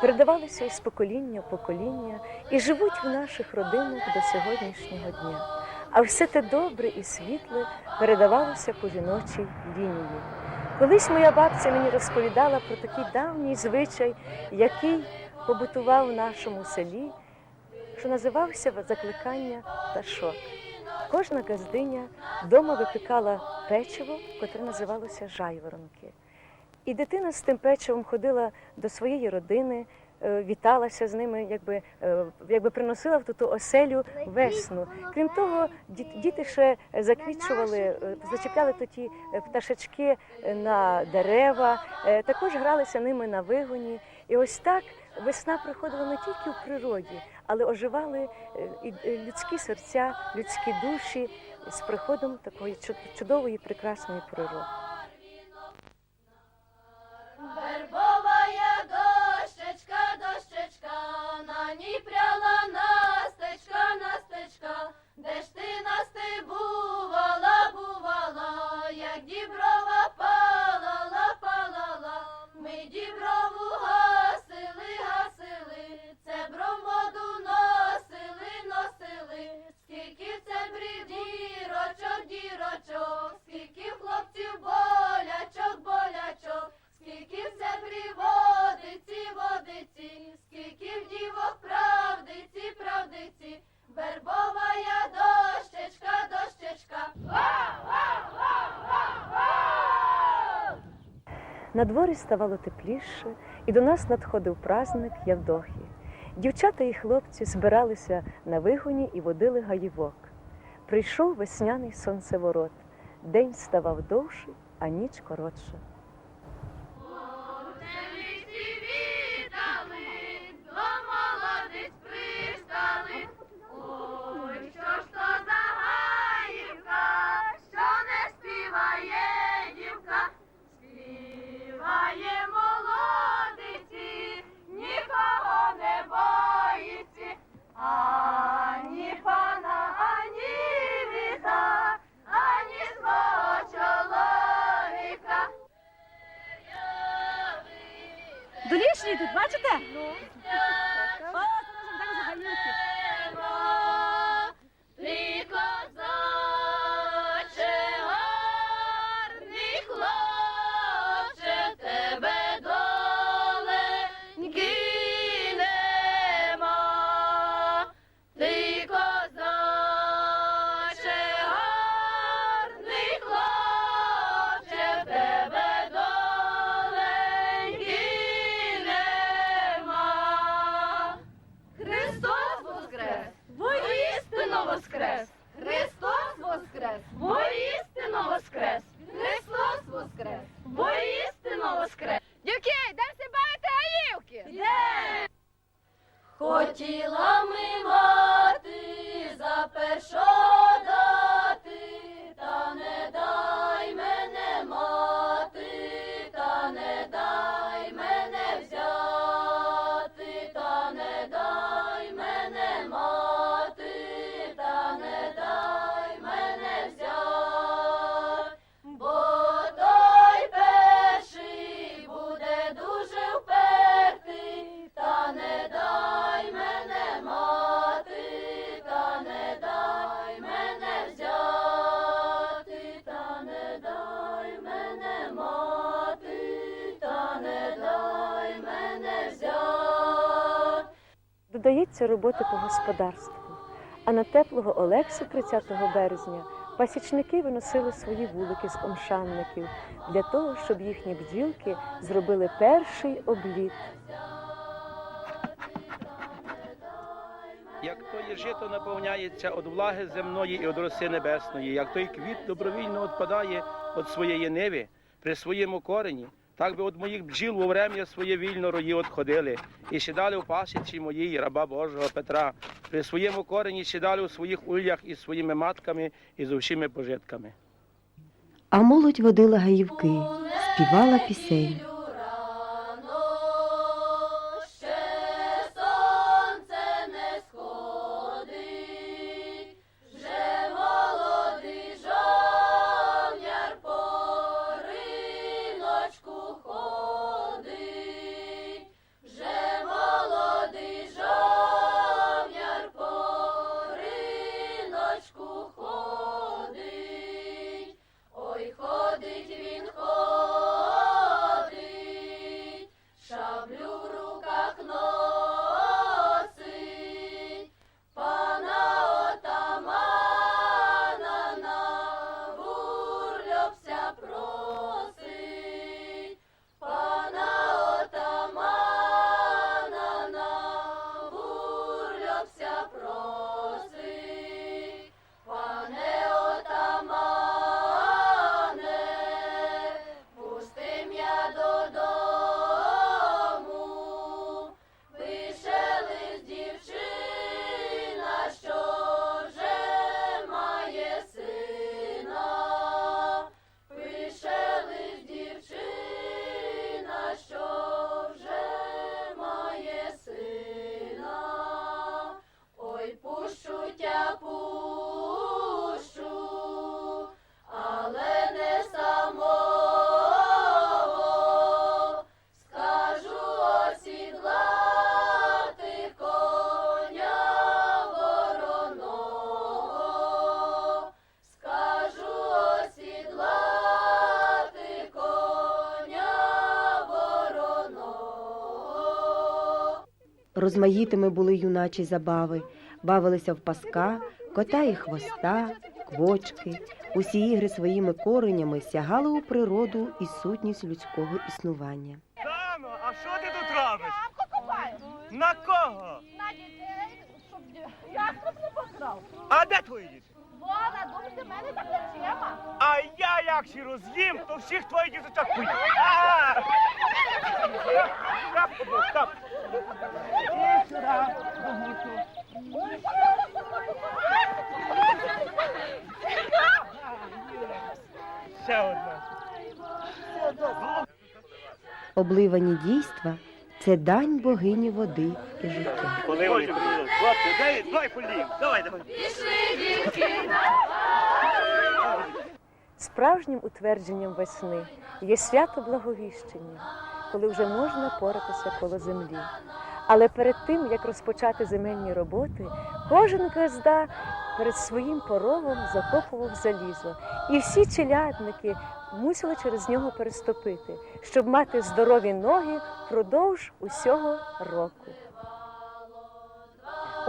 передавалися із покоління в покоління і живуть в наших родинах до сьогоднішнього дня. А все те добре і світле передавалося по жіночій лінії. Колись моя бабця мені розповідала про такий давній звичай, який побутував в нашому селі, що називався закликання пташок. Кожна газдиня вдома випікала печиво, котре називалося жайворонки. І дитина з тим печивом ходила до своєї родини, е, віталася з ними, якби, е, якби приносила в ту оселю весну. Крім того, діти ще заквічували, е, зачіпляли тоді пташечки на дерева, також гралися ними на вигоні. І ось так весна приходила не тільки в природі, але оживали і людські серця, людські душі з приходом такої чуд- чудової, прекрасної природи. Barbara. На дворі ставало тепліше, і до нас надходив праздник Явдохи. Дівчата і хлопці збиралися на вигоні і водили гаївок. Прийшов весняний сонцеворот. День ставав довший, а ніч коротша. Долішні тут, бачите? О, Додається роботи по господарству. А на теплого Олексу 30 березня пасічники виносили свої вулики з омшанників для того, щоб їхні бджілки зробили перший обліт. Як то є жито наповняється від влаги земної і від роси небесної, як той квіт добровільно відпадає від своєї ниви при своєму корені, так би от моїх бджіл во врем'я своє вільно рої отходили і сідали в пасіці моїй, раба Божого Петра, при своєму корені сідали у своїх ульях із своїми матками і з усіми пожитками. А молодь водила гаївки, співала пісень. Розмаїтими були юначі забави, бавилися в паска, кота і хвоста, квочки. Усі ігри своїми коренями сягали у природу і сутність людського існування. Дано, а що ти тут робиш? На кого? На дітей, щоб яхту не покрав. А де твої діти? Вона думайте мене за плечима. А я як ще роз'їм, то всіх твоїх діточок поїм. А! Кап, Ще одна. Обливані дійства це дань богині води і життя. Коли вони приїдуть? Хлопці, дай, давай полів. Давай, давай. Пішли дівки на Справжнім утвердженням весни є свято благовіщення, коли вже можна поратися коло землі. Але перед тим, як розпочати земельні роботи, кожен газда перед своїм поровом закопував залізо, і всі челядники мусили через нього переступити, щоб мати здорові ноги впродовж усього року.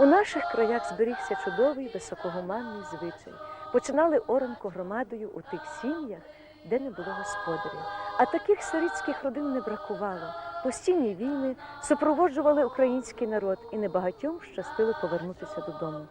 У наших краях зберігся чудовий високогуманний звичай. Починали оранку громадою у тих сім'ях, де не було господарів. А таких сирітських родин не бракувало. Постійні війни супроводжували український народ, і небагатьом щастило повернутися додому.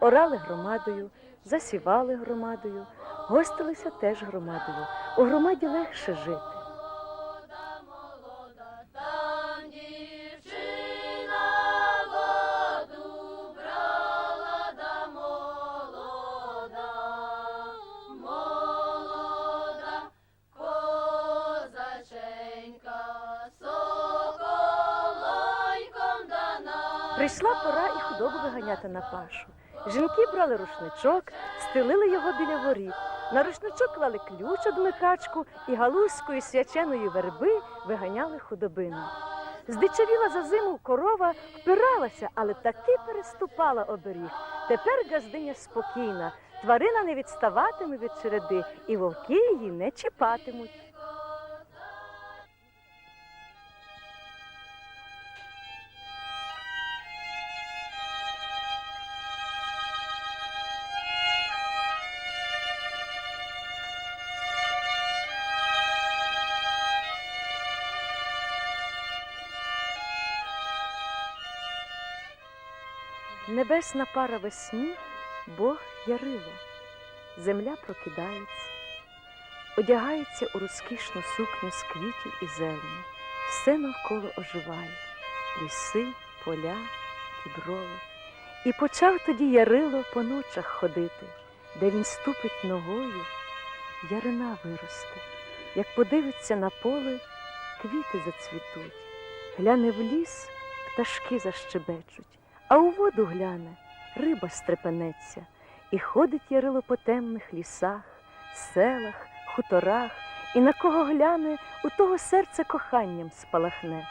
Орали громадою, засівали громадою, гостилися теж громадою. У громаді легше жити. Прийшла пора і худобу виганяти на пашу. Жінки брали рушничок, стелили його біля воріт. На рушничок клали ключ одмикачку і галузькою свяченої верби виганяли худобину. Здичавіла за зиму корова, впиралася, але таки переступала оберіг. Тепер газдиня спокійна, тварина не відставатиме від череди, і вовки її не чіпатимуть. Небесна пара весні, Бог ярило, земля прокидається, одягається у розкішну сукню з квітів і зелені, все навколо оживає, ліси, поля, діброви. І почав тоді Ярило по ночах ходити, де він ступить ногою, ярина виросте, як подивиться на поле, квіти зацвітуть, гляне в ліс, пташки защебечуть. А у воду гляне, риба стрепенеться, і ходить Ярило по темних лісах, селах, хуторах, і на кого гляне, у того серце коханням спалахне.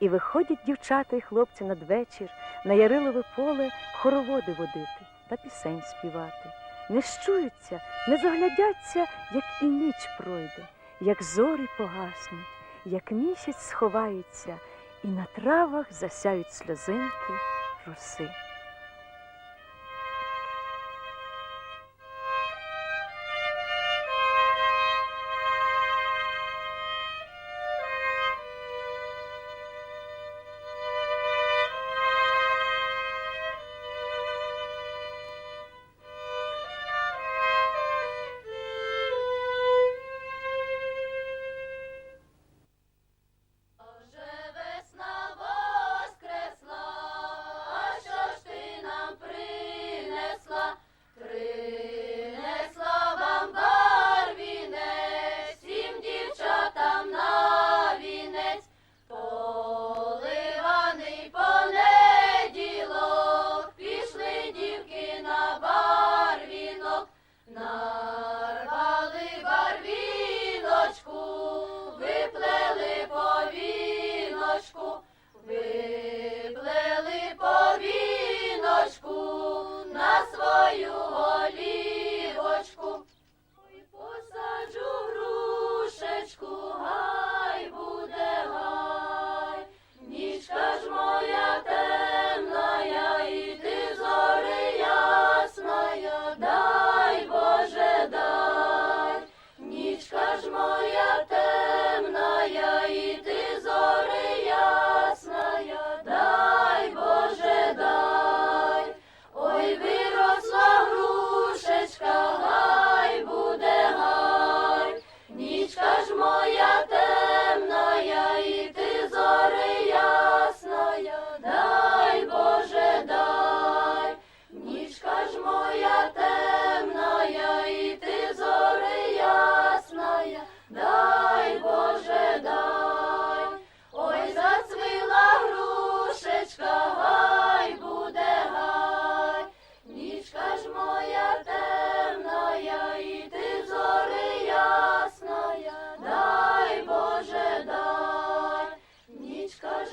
І виходять дівчата й хлопці надвечір на Ярилове поле хороводи водити та пісень співати. Не щуються, не заглядяться, як і ніч пройде, як зорі погаснуть, як місяць сховається, і на травах засяють сльозинки роси.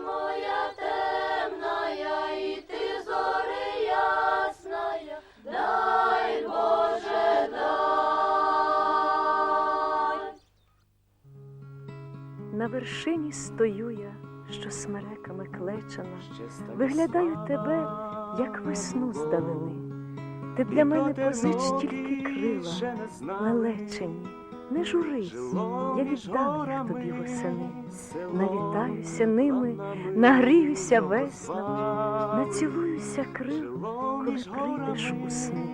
Моя темна і ти зорясна, дай, Боже, На вершині стою я, що смереками клечена, виглядаю тебе, як весну здалини. Ти для мене позич тільки крила, лелечені, не журись, я віддам їх тобі восени. Налітаюся ними, нагріюся веснами, націлуюся крил, коли прийдеш у сни.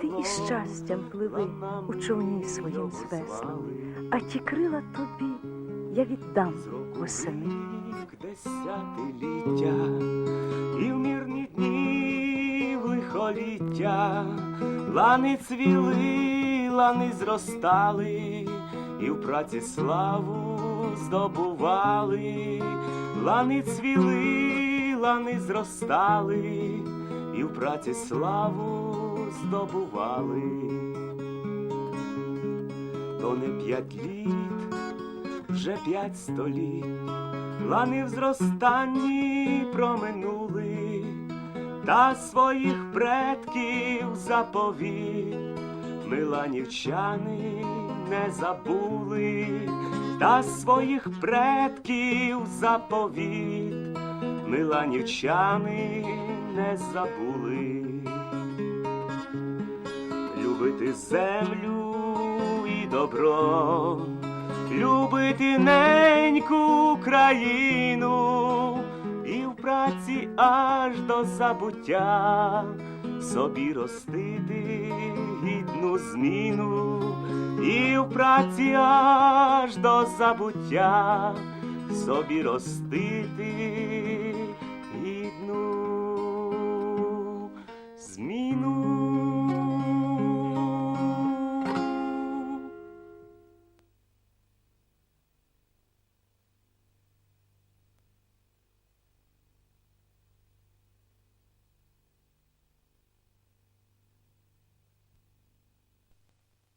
Ти із щастям пливи у човні своїм з веслами, а ті крила тобі я віддам восени. Десятиліття і в мирні дні в лихоліття лани цвіли, лани зростали, і в праці славу здобували, лани цвіли, лани зростали, і в праці славу здобували. То не п'ять літ, вже п'ять століть. Лани в зростанні проминули, та своїх предків заповіт, ми ланівчани не забули, та своїх предків заповіт, ми ланівчани не забули. Любити землю і добро, любити неньку країну і в праці аж до забуття собі ростити гідну зміну, і в праці аж до забуття собі ростити